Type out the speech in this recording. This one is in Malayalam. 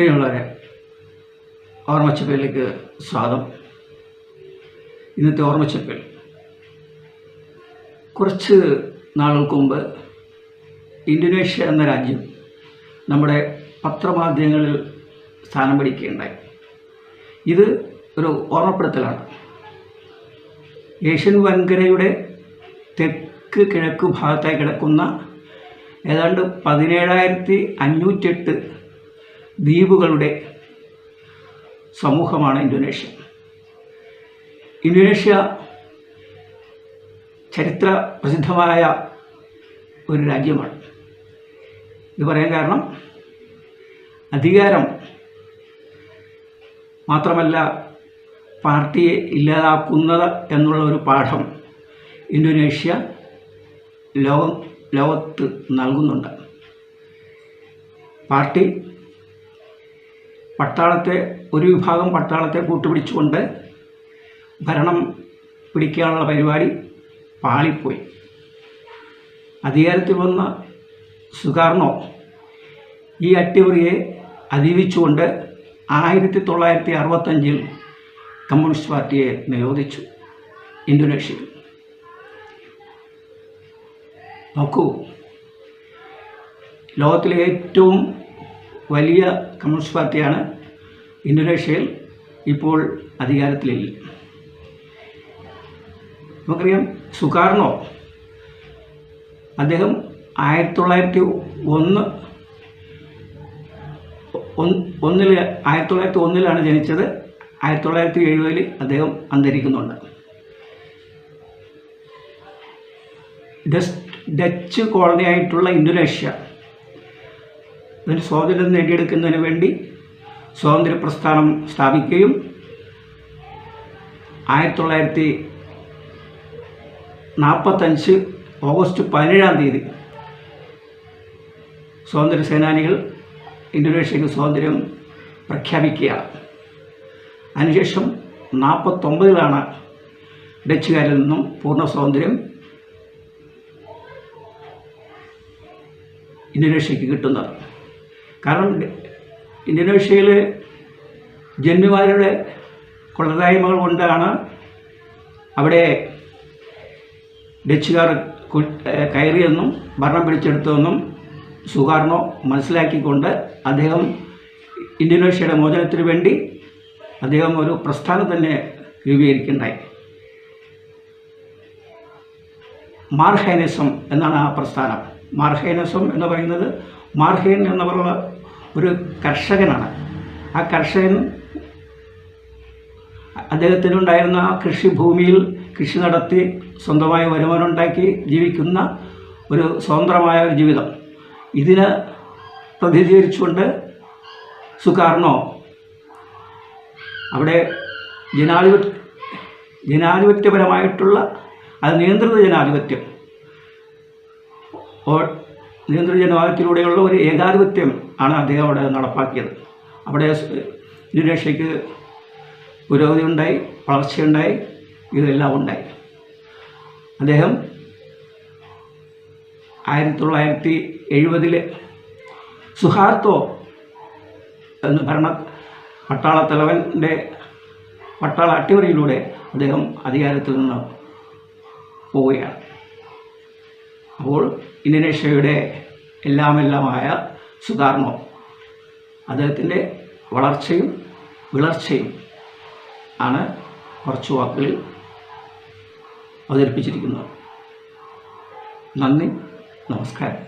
പ്രിയമുള്ളവരെ ഓർമ്മച്ചപ്പലിലേക്ക് സ്വാഗതം. ഇന്നത്തെ ഓർമ്മച്ചപ്പൽ. കുറച്ച് നാളുകൾക്ക് മുമ്പ് ഇന്തോനേഷ്യ എന്ന രാജ്യം നമ്മുടെ പത്രമാധ്യമങ്ങളിൽ സ്ഥാനം പിടിക്കുകയുണ്ടായി. ഇത് ഒരു ഓർമ്മപ്പെടുത്തലാണ്. ഏഷ്യൻ വൻകരയുടെ തെക്ക് കിഴക്ക് ഭാഗത്തായി കിടക്കുന്ന ഏതാണ്ട് പതിനേഴായിരത്തി അഞ്ഞൂറ്റെട്ട് ദ്വീപുകളുടെ സമൂഹമാണ് ഇന്തോനേഷ്യ. ഇന്തോനേഷ്യ ചരിത്ര പ്രസിദ്ധമായ ഒരു രാജ്യമാണ്. ഇത് പറയാൻ കാരണം അധികാരം മാത്രമല്ല പാർട്ടിയെ ഇല്ലാതാക്കുന്നത് എന്നുള്ള ഒരു പാഠം ഇന്തോനേഷ്യ ലോകം ലോകത്ത് നൽകുന്നുണ്ട്. പാർട്ടി പട്ടാളത്തെ ഒരു വിഭാഗം പട്ടാളത്തെ കൂട്ടുപിടിച്ചുകൊണ്ട് ഭരണം പിടിക്കാനുള്ള പരിപാടി പാളിപ്പോയി. അധികാരത്തിൽ വന്ന സുകാർണോ ഈ അട്ടിമറിയെ അതിജീവിച്ചുകൊണ്ട് ആയിരത്തി തൊള്ളായിരത്തി അറുപത്തഞ്ചിൽ കമ്മ്യൂണിസ്റ്റ് പാർട്ടിയെ നിരോധിച്ചു ഇന്തോനേഷ്യയിൽ. നോക്കൂ ലോകത്തിലെ ഏറ്റവും വലിയ കമ്മ്യൂണിസ്റ്റ് പാർട്ടിയാണ് ഇന്തോനേഷ്യയിൽ ഇപ്പോൾ അധികാരത്തിലില്ല. നമുക്കറിയാം സുകാർണോ? അദ്ദേഹം ആയിരത്തി തൊള്ളായിരത്തി ഒന്ന് ഒന്നിൽ ആയിരത്തി തൊള്ളായിരത്തി ഒന്നിലാണ് ജനിച്ചത്. ആയിരത്തി തൊള്ളായിരത്തി എഴുപതിൽ അദ്ദേഹം അന്തരിക്കുന്നുണ്ട്. ഡസ്റ്റ് ഡച്ച് കോളനി ആയിട്ടുള്ള ഇന്തോനേഷ്യ അതിന് സ്വാതന്ത്ര്യം നേടിയെടുക്കുന്നതിന് വേണ്ടി സ്വാതന്ത്ര്യ പ്രസ്ഥാനം സ്ഥാപിക്കുകയും ആയിരത്തി തൊള്ളായിരത്തി നാൽപ്പത്തഞ്ച് ഓഗസ്റ്റ് പതിനേഴാം തീയതി സ്വാതന്ത്ര്യ സേനാനികൾ ഇന്തോനേഷ്യക്ക് സ്വാതന്ത്ര്യം പ്രഖ്യാപിക്കുകയാണ്. അതിനുശേഷം നാൽപ്പത്തൊമ്പതിലാണ് ഡച്ചുകാരിൽ നിന്നും പൂർണ സ്വാതന്ത്ര്യം ഇന്തോനേഷ്യക്ക് കിട്ടുന്നത്. കാരണം ഇന്തോനേഷ്യയിൽ ജന്മിമാരുടെ കൊള്ളതായ്മകൾ കൊണ്ടാണ് അവിടെ ഡച്ചുകാർ കയറിയെന്നും ഭരണം പിടിച്ചെടുത്തതെന്നും സുകാർണോ മനസ്സിലാക്കിക്കൊണ്ട് അദ്ദേഹം ഇന്തോനേഷ്യയുടെ മോചനത്തിന് വേണ്ടി അദ്ദേഹം ഒരു പ്രസ്ഥാനം തന്നെ രൂപീകരിക്കുകയുണ്ടായി മാർഹൈനിസം എന്നാണ് ആ പ്രസ്ഥാനം. മാർഹൈനിസം എന്ന് പറയുന്നത് മാർഹൈൻ എന്ന് പറയുന്ന ഒരു കർഷകനാണ്. ആ കർഷകൻ അദ്ദേഹത്തിനുണ്ടായിരുന്ന കൃഷിഭൂമിയിൽ കൃഷി നടത്തി സ്വന്തമായ വരുമാനമുണ്ടാക്കി ജീവിക്കുന്ന ഒരു സ്വതന്ത്രമായ ഒരു ജീവിതം. ഇതിന് പ്രതിനിധീകരിച്ചുകൊണ്ട് സുകാർണോ? അവിടെ ജനാധിപത്യ ജനാധിപത്യപരമായിട്ടുള്ള അത് നിയന്ത്രിത ജനാധിപത്യം. നിയന്ത്രിത ജനാധിപത്യത്തിലൂടെയുള്ള ഒരു ഏകാധിപത്യം ആണ് അദ്ദേഹം അവിടെ നടപ്പാക്കിയത്. അവിടെ ഇന്തോനേഷ്യക്ക് പുരോഗതി ഉണ്ടായി വളർച്ചയുണ്ടായി ഇതെല്ലാം ഉണ്ടായി. അദ്ദേഹം ആയിരത്തി തൊള്ളായിരത്തി എഴുപതിലെ സുഹാർത്തോ എന്ന് ഭരണ പട്ടാള തലവന്റെ പട്ടാള അട്ടിമറിയിലൂടെ അദ്ദേഹം അധികാരത്തിൽ നിന്ന് പോവുകയാണ്. അപ്പോൾ ഇന്തോനേഷ്യയുടെ എല്ലാമെല്ലാമായ സുധാർണോ അദ്ദേഹത്തിന്റെ വളർച്ചയും വിളർച്ചയും ആണ് കുറച്ച് വാക്കുകളിൽ അവതരിപ്പിച്ചിരിക്കുന്നത്. നന്ദി നമസ്കാരം.